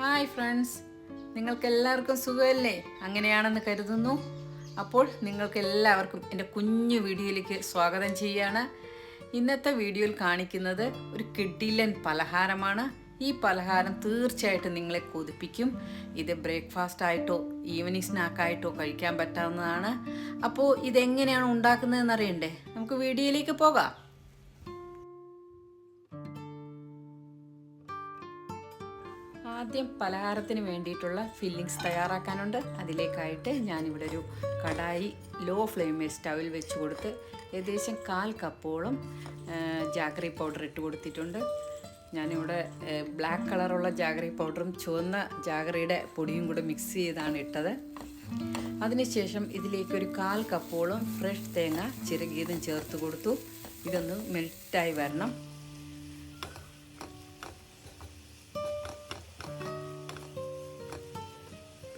Hi friends. നിങ്ങൾക്ക് എല്ലാവർക്കും സുഖമല്ലേ? അങ്ങനെയാണെന്ന് കരുതുന്നു. അപ്പോൾ നിങ്ങൾക്ക് എല്ലാവർക്കും എന്റെ കുഞ്ഞു വീഡിയോയിലേക്ക് സ്വാഗതം ചെയ്യുകയാണ് ഇന്നത്തെ വീഡിയോയിൽ കാണിക്കുന്നത് ഒരു കിഡിലൻ പലഹാരമാണ്. ഈ പലഹാരം തീർച്ചയായിട്ടും നിങ്ങളെ കൊതിപ്പിക്കും. ഇത് ബ്രേക്ക്ഫാസ്റ്റ് ആയിട്ടോ ഈവനിങ് സ്നാക്കായിട്ടോ കഴിക്കാൻ പറ്റാവുന്നതാണ്. അപ്പോൾ ഇതെങ്ങനെയാണ് ഉണ്ടാക്കുന്നതെന്ന് അറിയണ്ടേ? നമുക്ക് വീഡിയോയിലേക്ക് പോകാം. ആദ്യം പലഹാരത്തിന് വേണ്ടിയിട്ടുള്ള ഫില്ലിങ്സ് തയ്യാറാക്കാനുണ്ട്. അതിലേക്കായിട്ട് ഞാനിവിടെ ഒരു കടായി ലോ ഫ്ലെയിമിൽ സ്റ്റവിൽ വെച്ച് കൊടുത്ത് ഏകദേശം കാൽ കപ്പോളം ജാഗ്രി പൗഡർ ഇട്ട് കൊടുത്തിട്ടുണ്ട്. ഞാനിവിടെ ബ്ലാക്ക് കളറുള്ള ജാഗ്രി പൗഡറും ചുവന്ന ജാഗ്രിയുടെ പൊടിയും കൂടെ മിക്സ് ചെയ്താണ് ഇട്ടത്. അതിനുശേഷം ഇതിലേക്ക് ഒരു കാൽ കപ്പോളം ഫ്രഷ് തേങ്ങ ചിരകിയതും ചേർത്ത് കൊടുത്തു. ഇതൊന്ന് മെൽറ്റായി വരണം.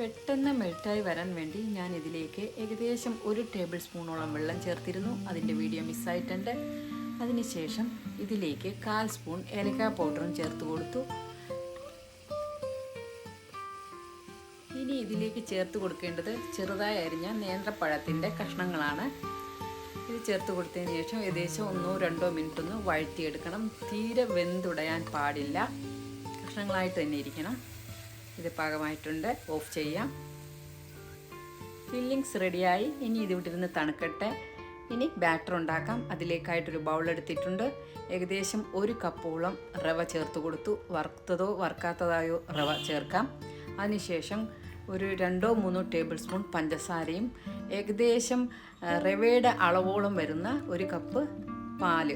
പെട്ടെന്ന് മെൽറ്റായി വരാൻ വേണ്ടി ഞാൻ ഇതിലേക്ക് ഏകദേശം ഒരു ടേബിൾ സ്പൂണോളം വെള്ളം ചേർത്തിരുന്നു. അതിന്റെ വീഡിയോ മിസ്സായിട്ടുണ്ട് അതിനുശേഷം ഇതിലേക്ക് കാൽ സ്പൂൺ ഏലക്ക പൗഡറും ചേർത്ത് കൊടുത്തു. ഇനി ഇതിലേക്ക് ചേർത്ത് കൊടുക്കേണ്ടത് ചെറുതായി അരിഞ്ഞ നേന്ത്രപ്പഴത്തിന്റെ കഷ്ണങ്ങളാണ്. ഇത് ചേർത്ത് കൊടുത്തതിന് ശേഷം ഏകദേശം ഒന്നോ രണ്ടോ മിനിറ്റ് ഒന്ന് വഴറ്റിയെടുക്കണം. തീരെ വെന്തുടയാൻ പാടില്ല. കഷ്ണങ്ങളായിട്ട് തന്നെ ഇരിക്കണം. ഇത് പാകമായിട്ടുണ്ട്. ഓഫ് ചെയ്യാം. ഫില്ലിങ്സ് റെഡിയായി ഇനി ഇത് വിട്ടിരുന്ന് തണുക്കട്ടെ. ഇനി ബാറ്റർ ഉണ്ടാക്കാം. അതിലേക്കായിട്ടൊരു ബൗൾ എടുത്തിട്ടുണ്ട്. ഏകദേശം ഒരു കപ്പോളം റവ ചേർത്ത് കൊടുത്തു. വറുത്തതോ വറുക്കാത്തതായോ റവ ചേർക്കാം. അതിനുശേഷം ഒരു രണ്ടോ മൂന്നോ ടേബിൾ സ്പൂൺ പഞ്ചസാരയും ഏകദേശം റവയുടെ അളവോളം വരുന്ന ഒരു കപ്പ് പാൽ.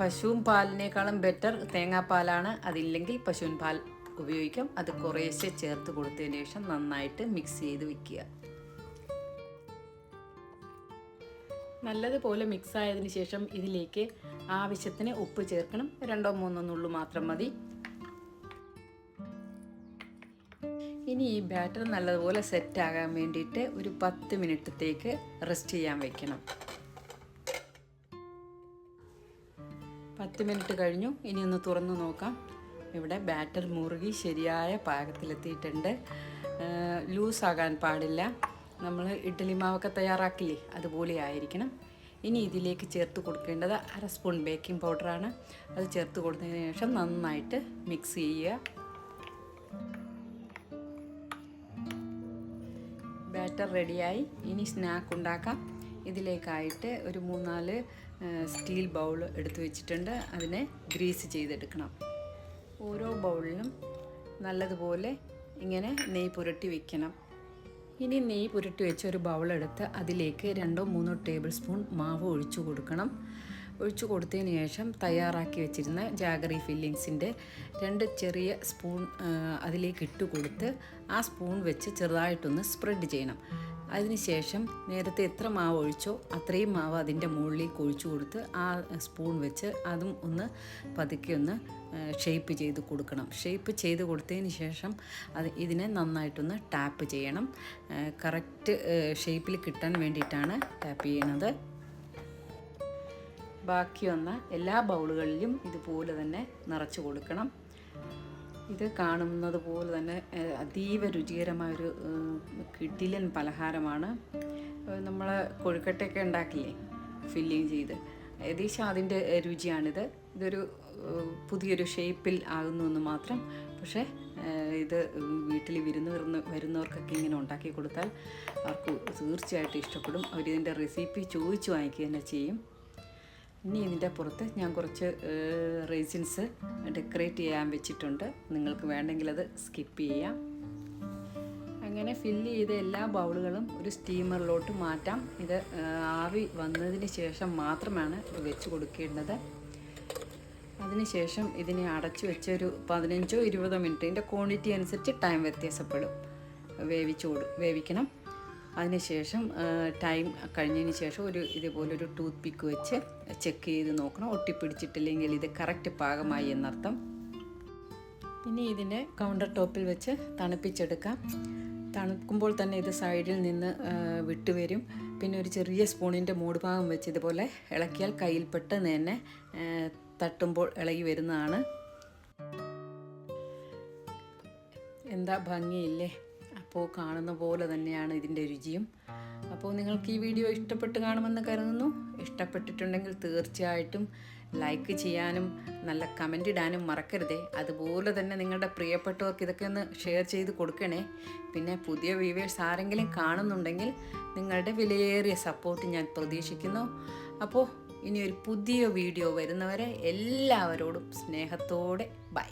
പശുവും പാലിനേക്കാളും ബെറ്റർ തേങ്ങാപ്പാലാണ്. അതില്ലെങ്കിൽ പശുവിൻ പാൽ ഉപയോഗിക്കാം. അത് കുറേശ്ശെ ചേർത്ത് കൊടുത്തതിന് ശേഷം നന്നായിട്ട് മിക്സ് ചെയ്ത് വെക്കുക. നല്ലതുപോലെ മിക്സ് ആയതിനു ശേഷം ഇതിലേക്ക് ആവശ്യത്തിന് ഉപ്പ് ചേർക്കണം. രണ്ടോ മൂന്നോ നുള്ളു മാത്രം മതി. ഇനി ഈ ബാറ്റർ നല്ലതുപോലെ സെറ്റ് ആകാൻ വേണ്ടിയിട്ട് ഒരു പത്ത് മിനിറ്റത്തേക്ക് റെസ്റ്റ് ചെയ്യാൻ വെക്കണം. പത്ത് മിനിറ്റ് കഴിഞ്ഞു. ഇനി ഒന്ന് തുറന്നു നോക്കാം. ഇവിടെ ബാറ്റർ മുറുകി ശരിയായ പാകത്തിലെത്തിയിട്ടുണ്ട്. ലൂസാകാൻ പാടില്ല. നമ്മൾ ഇഡ്ഡലി മാവൊക്കെ തയ്യാറാക്കില്ലേ? അതുപോലെ ആയിരിക്കണം. ഇനി ഇതിലേക്ക് ചേർത്ത് കൊടുക്കേണ്ടത് അര സ്പൂൺ ബേക്കിംഗ് പൗഡറാണ്. അത് ചേർത്ത് കൊടുത്തതിന് ശേഷം നന്നായിട്ട് മിക്സ് ചെയ്യുക. ബാറ്റർ റെഡിയായി. ഇനി സ്നാക്ക് ഉണ്ടാക്കാം. ഇതിലേക്കായിട്ട് ഒരു മൂന്നാൽ സ്റ്റീൽ ബൗൾ എടുത്തു വെച്ചിട്ടുണ്ട്. അതിനെ ഗ്രീസ് ചെയ്തെടുക്കണം. ഓരോ ബൗളിലും നല്ലതുപോലെ ഇങ്ങനെ നെയ്യ് പുരട്ടി വയ്ക്കണം ഇനി നെയ്യ് പുരട്ടി വെച്ച ഒരു ബൗളെടുത്ത് അതിലേക്ക് രണ്ടോ മൂന്നോ ടേബിൾ സ്പൂൺ മാവ് ഒഴിച്ചു കൊടുക്കണം. ഒഴിച്ചു കൊടുത്തതിന് ശേഷം തയ്യാറാക്കി വെച്ചിരുന്ന ജാഗറി ഫില്ലിങ്സിന്റെ രണ്ട് ചെറിയ സ്പൂൺ അതിലേക്ക് ഇട്ട് കൊടുത്ത് ആ സ്പൂൺ വെച്ച് ചെറുതായിട്ടൊന്ന് സ്പ്രെഡ് ചെയ്യണം. അതിനുശേഷം നേരത്തെ എത്ര മാവ് ഒഴിച്ചോ അത്രയും മാവ് അതിന്റെ മുകളിലേക്ക് ഒഴിച്ചു കൊടുത്ത് ആ സ്പൂൺ വെച്ച് അതും ഒന്ന് പതുക്കെ ഒന്ന് ഷേപ്പ് ചെയ്ത് കൊടുക്കണം. ഷേപ്പ് ചെയ്ത് കൊടുത്തതിന് ശേഷം അത് ഇതിനെ നന്നായിട്ടൊന്ന് ടാപ്പ് ചെയ്യണം. കറക്റ്റ് ഷേപ്പിൽ കിട്ടാൻ വേണ്ടിയിട്ടാണ് ടാപ്പ് ചെയ്യുന്നത് ബാക്കി വന്ന എല്ലാ ബൗളുകളിലും ഇതുപോലെ തന്നെ നിറച്ച് കൊടുക്കണം. ഇത് കാണുന്നത് പോലെ തന്നെ അതീവ രുചികരമായൊരു കിടിലൻ പലഹാരമാണ്. നമ്മൾ കൊഴുക്കട്ടയൊക്കെ ഉണ്ടാക്കില്ലേ? ഫില്ലിങ് ചെയ്ത്. ഏകദേശം അതിന്റെ രുചിയാണിത്. ഇതൊരു പുതിയൊരു ഷേപ്പിൽ ആകുന്നു എന്ന് മാത്രം. പക്ഷേ ഇത് വീട്ടിൽ വിരുന്ന് വരുന്ന വരുന്നവർക്കൊക്കെ ഇങ്ങനെ ഉണ്ടാക്കി കൊടുത്താൽ അവർക്ക് തീർച്ചയായിട്ടും ഇഷ്ടപ്പെടും. അവരിതിന്റെ റെസിപ്പി ചോദിച്ചു വാങ്ങിക്കുക തന്നെ ചെയ്യും. ഇനി ഇതിന്റെ പുറത്ത് ഞാൻ കുറച്ച് റേസിൻസ് ഡെക്കറേറ്റ് ചെയ്യാൻ വെച്ചിട്ടുണ്ട്. നിങ്ങൾക്ക് വേണ്ടെങ്കിൽ അത് സ്കിപ്പ് ചെയ്യാം. അങ്ങനെ ഫില്ല് ചെയ്ത എല്ലാ ബൗളുകളും ഒരു സ്റ്റീമറിലോട്ട് മാറ്റാം. ഇത് ആവി വന്നതിന് ശേഷം മാത്രമാണ് ഇത് വെച്ച് കൊടുക്കേണ്ടത്. അതിനുശേഷം ഇതിനെ അടച്ചു വെച്ച് ഒരു പതിനഞ്ചോ ഇരുപതോ മിനിറ്റ് ഇതിന്റെ ക്വാണ്ടിറ്റി അനുസരിച്ച് ടൈം വ്യത്യാസപ്പെടും. വേവിച്ചു കൊടു വേവിക്കണം. അതിനുശേഷം ടൈം കഴിഞ്ഞതിന് ശേഷം ഒരു ഇതുപോലൊരു ടൂത്ത് പിക്ക് വെച്ച് ചെക്ക് ചെയ്ത് നോക്കണം. ഒട്ടിപ്പിടിച്ചിട്ടില്ലെങ്കിൽ ഇത് കറക്റ്റ് പാകമായി എന്നർത്ഥം. ഇനി ഇതിനെ കൗണ്ടർ ടോപ്പിൽ വെച്ച് തണുപ്പിച്ചെടുക്കാം. തണുക്കുമ്പോൾ തന്നെ ഇത് സൈഡിൽ നിന്ന് വിട്ടുവരും പിന്നെ ഒരു ചെറിയ സ്പൂണിന്റെ മൂട് ഭാഗം വെച്ച് ഇതുപോലെ ഇളക്കിയാൽ കയ്യിൽ പെട്ടെന്ന് തന്നെ തട്ടുമ്പോൾ ഇളകി വരുന്നതാണ്. എന്താ ഭംഗിയില്ലേ? അപ്പോൾ കാണുന്ന പോലെ തന്നെയാണ് ഇതിന്റെ രുചിയും. അപ്പോൾ നിങ്ങൾക്ക് ഈ വീഡിയോ ഇഷ്ടപ്പെട്ട് കാണുമെന്ന് കരുതുന്നു. ഇഷ്ടപ്പെട്ടിട്ടുണ്ടെങ്കിൽ തീർച്ചയായിട്ടും ലൈക്ക് ചെയ്യാനും നല്ല കമന്റ് ഇടാനും മറക്കരുതേ. അതുപോലെ തന്നെ നിങ്ങളുടെ പ്രിയപ്പെട്ടവർക്ക് ഇതൊക്കെ ഒന്ന് ഷെയർ ചെയ്ത് കൊടുക്കണേ. പിന്നെ പുതിയ വ്യൂവേഴ്സ് ആരെങ്കിലും കാണുന്നുണ്ടെങ്കിൽ നിങ്ങളുടെ വിലയേറിയ സപ്പോർട്ട് ഞാൻ പ്രതീക്ഷിക്കുന്നു. അപ്പോൾ ഇനി ഒരു പുതിയ വീഡിയോ വരുന്നവരെ എല്ലാവരോടും സ്നേഹത്തോടെ ബൈ.